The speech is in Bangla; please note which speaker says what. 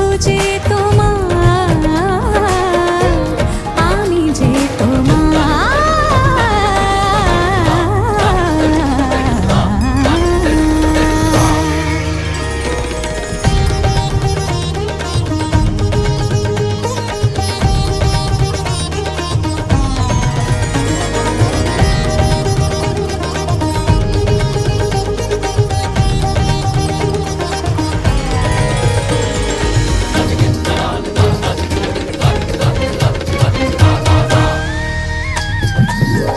Speaker 1: খুঁজে তোমার Yeah.